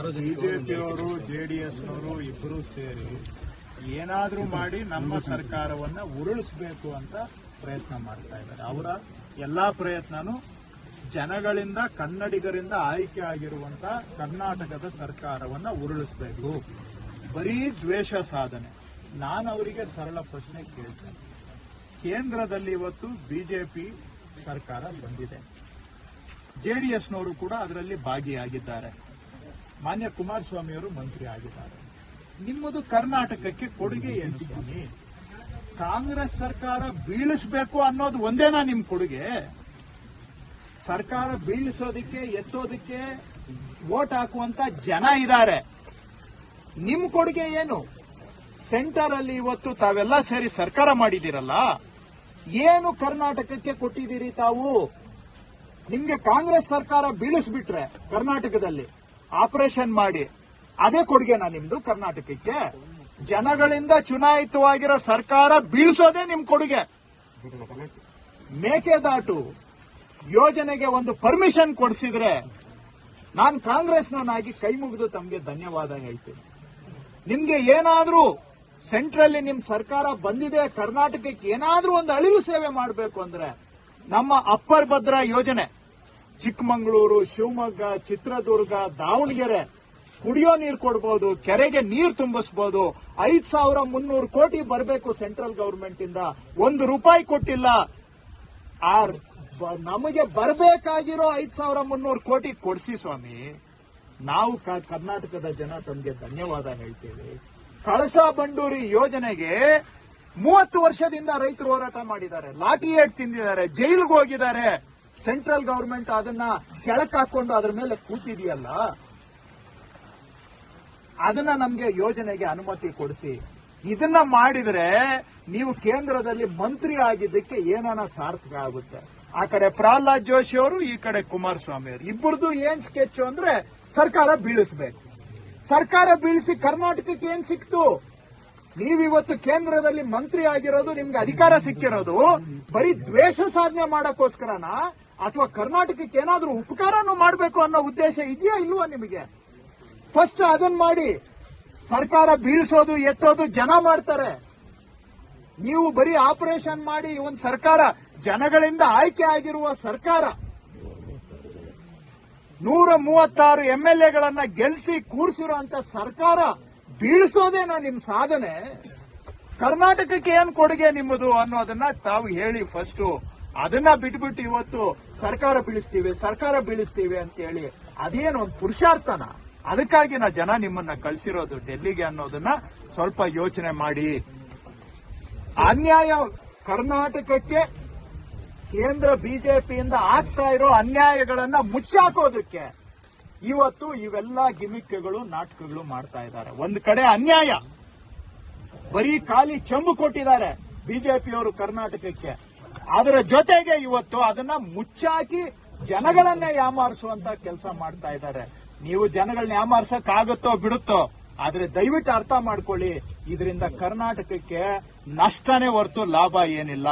ಬಿಜೆಪಿಯವರು ಜೆಡಿಎಸ್ನವರು ಇಬ್ಬರು ಸೇರಿ ಏನಾದ್ರೂ ಮಾಡಿ ನಮ್ಮ ಸರ್ಕಾರವನ್ನ ಉರುಳಿಸಬೇಕು ಅಂತ ಪ್ರಯತ್ನ ಮಾಡ್ತಾ ಇದ್ದಾರೆ. ಅವರ ಎಲ್ಲಾ ಪ್ರಯತ್ನನೂ ಜನಗಳಿಂದ, ಕನ್ನಡಿಗರಿಂದ ಆಯ್ಕೆ ಆಗಿರುವಂತ ಕರ್ನಾಟಕದ ಸರ್ಕಾರವನ್ನ ಉರುಳಿಸಬೇಕು. ಬರೀ ದ್ವೇಷ ಸಾಧನೆ. ನಾನು ಅವರಿಗೆ ಸರಳ ಪ್ರಶ್ನೆ ಕೇಳ್ತೇನೆ. ಕೇಂದ್ರದಲ್ಲಿ ಇವತ್ತು ಬಿಜೆಪಿ ಸರ್ಕಾರ ಬಂದಿದೆ. ಜೆಡಿಎಸ್ನವರು ಕೂಡ ಅದರಲ್ಲಿ ಭಾಗಿಯಾಗಿದ್ದಾರೆ. ಮಾನ್ಯ ಕುಮಾರಸ್ವಾಮಿ ಅವರು ಮಂತ್ರಿ ಆಗಿದ್ದಾರೆ. ನಿಮ್ಮದು ಕರ್ನಾಟಕಕ್ಕೆ ಕೊಡುಗೆ ಏನು ಸ್ವಾಮಿ? ಕಾಂಗ್ರೆಸ್ ಸರ್ಕಾರ ಬೀಳಿಸಬೇಕು ಅನ್ನೋದು ಒಂದೇನಾ ನಿಮ್ ಕೊಡುಗೆ? ಸರ್ಕಾರ ಬೀಳಿಸೋದಕ್ಕೆ, ಎತ್ತೋದಕ್ಕೆ ವೋಟ್ ಹಾಕುವಂತ ಜನ ಇದ್ದಾರೆ. ನಿಮ್ ಕೊಡುಗೆ ಏನು? ಸೆಂಟರ್ ಅಲ್ಲಿ ಇವತ್ತು ತಾವೆಲ್ಲ ಸೇರಿ ಸರ್ಕಾರ ಮಾಡಿದಿರಲ್ಲ ಏನು ಕರ್ನಾಟಕಕ್ಕೆ ಕೊಟ್ಟಿದ್ದೀರಿ ತಾವು? ನಿಮ್ಗೆ ಕಾಂಗ್ರೆಸ್ ಸರ್ಕಾರ ಬೀಳಿಸ್ಬಿಟ್ರೆ ಕರ್ನಾಟಕದಲ್ಲಿ. ಆಪರೇಷನ್ ಮಾಡಿ, ಅದೇ ಕೊಡುಗೆನಾ ನಿಮ್ದು ಕರ್ನಾಟಕಕ್ಕೆ. ಜನಗಳಿಂದ ಚುನಾಯಿತವಾಗಿರೋ ಸರ್ಕಾರ ಬೀಳಿಸೋದೇ ನಿಮ್ ಕೊಡುಗೆ. ಮೇಕೆದಾಟು ಯೋಜನೆಗೆ ಒಂದು ಪರ್ಮಿಷನ್ ಕೊಡಿಸಿದ್ರೆ ನಾನು ಕಾಂಗ್ರೆಸ್ನವನಾಗಿ ಕೈ ಮುಗಿದು ತಮಗೆ ಧನ್ಯವಾದ ಹೇಳ್ತೀನಿ. ನಿಮ್ಗೆ ಏನಾದ್ರೂ ಸೆಂಟ್ರಲ್ಲಿ ನಿಮ್ ಸರ್ಕಾರ ಬಂದಿದೆ, ಕರ್ನಾಟಕಕ್ಕೆ ಏನಾದ್ರೂ ಒಂದು ಅಳಿಲು ಸೇವೆ ಮಾಡಬೇಕು ಅಂದ್ರೆ ನಮ್ಮ ಅಪ್ಪರ್ ಭದ್ರಾ ಯೋಜನೆ. ಚಿಕ್ಕಮಗಳೂರು, ಶಿವಮೊಗ್ಗ, ಚಿತ್ರದುರ್ಗ, ದಾವಣಗೆರೆ ಕುಡಿಯೋ ನೀರು ಕೊಡ್ಬೋದು, ಕೆರೆಗೆ ನೀರು ತುಂಬಿಸ್ಬೋದು. ಐದ್ ಸಾವಿರ ಮುನ್ನೂರು ಕೋಟಿ ಬರಬೇಕು ಸೆಂಟ್ರಲ್ ಗವರ್ಮೆಂಟ್ ಇಂದ. ಒಂದು ರೂಪಾಯಿ ಕೊಟ್ಟಿಲ್ಲ. ಆ ಬ- ನಮಗೆ ಬರಬೇಕಾಗಿರೋ ಐದ್ ಸಾವಿರ ಮುನ್ನೂರು ಕೋಟಿ ಕೊಡಿಸಿ ಸ್ವಾಮಿ. ನಾವು ಕರ್ನಾಟಕದ ಜನ ತಮಗೆ ಧನ್ಯವಾದ ಹೇಳ್ತೀವಿ. ಕಳಸಾ ಬಂಡೂರಿ ಯೋಜನೆಗೆ ಮೂವತ್ತು ವರ್ಷದಿಂದ ರೈತರು ಹೋರಾಟ ಮಾಡಿದ್ದಾರೆ. ಲಾಠಿ ಏಟ್ ತಿಂದಿದ್ದಾರೆ. ಜೈಲಿಗೆ ಹೋಗಿದ್ದಾರೆ. ಸೆಂಟ್ರಲ್ ಗವರ್ಮೆಂಟ್ ಅದನ್ನ ಕೆಳಕ್ ಹಾಕೊಂಡು ಅದ್ರ ಮೇಲೆ ಕೂತಿದೆಯಲ್ಲ, ಅದನ್ನ ನಮ್ಗೆ ಯೋಜನೆಗೆ ಅನುಮತಿ ಕೊಡಿಸಿ. ಇದನ್ನ ಮಾಡಿದ್ರೆ ನೀವು ಕೇಂದ್ರದಲ್ಲಿ ಮಂತ್ರಿ ಆಗಿದ್ದಕ್ಕೆ ಏನಾನ ಸಾರ್ಥಕ ಆಗುತ್ತೆ. ಆ ಕಡೆ ಪ್ರಹ್ಲಾದ್ ಜೋಶಿ ಅವರು, ಈ ಕಡೆ ಕುಮಾರಸ್ವಾಮಿ ಅವರು. ಇಬ್ಬರದು ಏನ್ ಸ್ಕೆಚ್ ಅಂದ್ರೆ ಸರ್ಕಾರ ಬೀಳಿಸಬೇಕು. ಸರ್ಕಾರ ಬೀಳಿಸಿ ಕರ್ನಾಟಕಕ್ಕೆ ಏನ್ ಸಿಕ್ತು? ನೀವಿವತ್ತು ಕೇಂದ್ರದಲ್ಲಿ ಮಂತ್ರಿ ಆಗಿರೋದು, ನಿಮ್ಗೆ ಅಧಿಕಾರ ಸಿಕ್ಕಿರೋದು, ಬರೀ ದ್ವೇಷ ಸಾಧನೆ ಮಾಡಕ್ಕೋಸ್ಕರನಾ? ಅಥವಾ ಕರ್ನಾಟಕಕ್ಕೆ ಏನಾದರೂ ಉಪಕಾರನೂ ಮಾಡಬೇಕು ಅನ್ನೋ ಉದ್ದೇಶ ಇದೆಯಾ ಇಲ್ವಾ ನಿಮಗೆ? ಫಸ್ಟ್ ಅದನ್ನ ಮಾಡಿ ಸರ್ಕಾರ ಬೀಳಿಸೋದು ಎತ್ತೋದು ಜನ ಮಾಡ್ತಾರೆ. ನೀವು ಬರೀ ಆಪರೇಷನ್ ಮಾಡಿ ಒಂದು ಸರ್ಕಾರ, ಜನಗಳಿಂದ ಆಯ್ಕೆ ಆಗಿರುವ ಸರ್ಕಾರ. ನೂರ ಮೂವತ್ತಾರು ಎಂ ಎಲ್ ಎಗಳನ್ನ ಗೆಲ್ಲಿಸಿ ಕೂರಿಸಿರುವಂತ ಸರ್ಕಾರ ಬೀಳಿಸೋದೇನಾ ನಿಮ್ ಸಾಧನೆ? ಕರ್ನಾಟಕಕ್ಕೆ ಏನ್ ಕೊಡುಗೆ ನಿಮ್ಮದು ಅನ್ನೋದನ್ನ ತಾವು ಹೇಳಿ ಫಸ್ಟ್ ಅದನ್ನ ಬಿಟ್ಬಿಟ್ಟು ಇವತ್ತು ಸರ್ಕಾರ ಬೀಳಿಸ್ತೀವಿ ಸರ್ಕಾರ ಬೀಳಿಸ್ತೀವಿ ಅಂತ ಹೇಳಿ ಅದೇನು ಒಂದು ಪುರುಷಾರ್ಥನ. ಅದಕ್ಕಾಗಿ ನಾ ಜನ ನಿಮ್ಮನ್ನ ಕಳ್ಸಿರೋದು ಡೆಲ್ಲಿಗೆ ಅನ್ನೋದನ್ನ ಸ್ವಲ್ಪ ಯೋಚನೆ ಮಾಡಿ. ಅನ್ಯಾಯ ಕರ್ನಾಟಕಕ್ಕೆ ಕೇಂದ್ರ ಬಿಜೆಪಿಯಿಂದ ಆಗ್ತಾ ಇರೋ ಅನ್ಯಾಯಗಳನ್ನ ಮುಚ್ಚಾಕೋದಕ್ಕೆ ಇವತ್ತು ಇವೆಲ್ಲ ಗಿಮಿಕ್ಗಳು, ನಾಟಕಗಳು ಮಾಡ್ತಾ ಇದ್ದಾರೆ. ಒಂದು ಕಡೆ ಅನ್ಯಾಯ. ಬರೀ ಖಾಲಿ ಚೆಂಬು ಕೊಟ್ಟಿದ್ದಾರೆ ಬಿಜೆಪಿಯವರು ಕರ್ನಾಟಕಕ್ಕೆ. ಅದರ ಜೊತೆಗೆ ಇವತ್ತು ಅದನ್ನ ಮುಚ್ಚಾಕಿ ಜನಗಳನ್ನ ಯಾಮಾರಿಸುವಂತ ಕೆಲಸ ಮಾಡ್ತಾ ಇದ್ದಾರೆ. ನೀವು ಜನಗಳನ್ನ ಯಾಮಾರ್ಸಕ್ ಆಗುತ್ತೋ ಬಿಡುತ್ತೋ, ಆದ್ರೆ ದಯವಿಟ್ಟು ಅರ್ಥ ಮಾಡ್ಕೊಳ್ಳಿ, ಇದರಿಂದ ಕರ್ನಾಟಕಕ್ಕೆ ನಷ್ಟನೇ ಹೊರತು ಲಾಭ ಏನಿಲ್ಲ.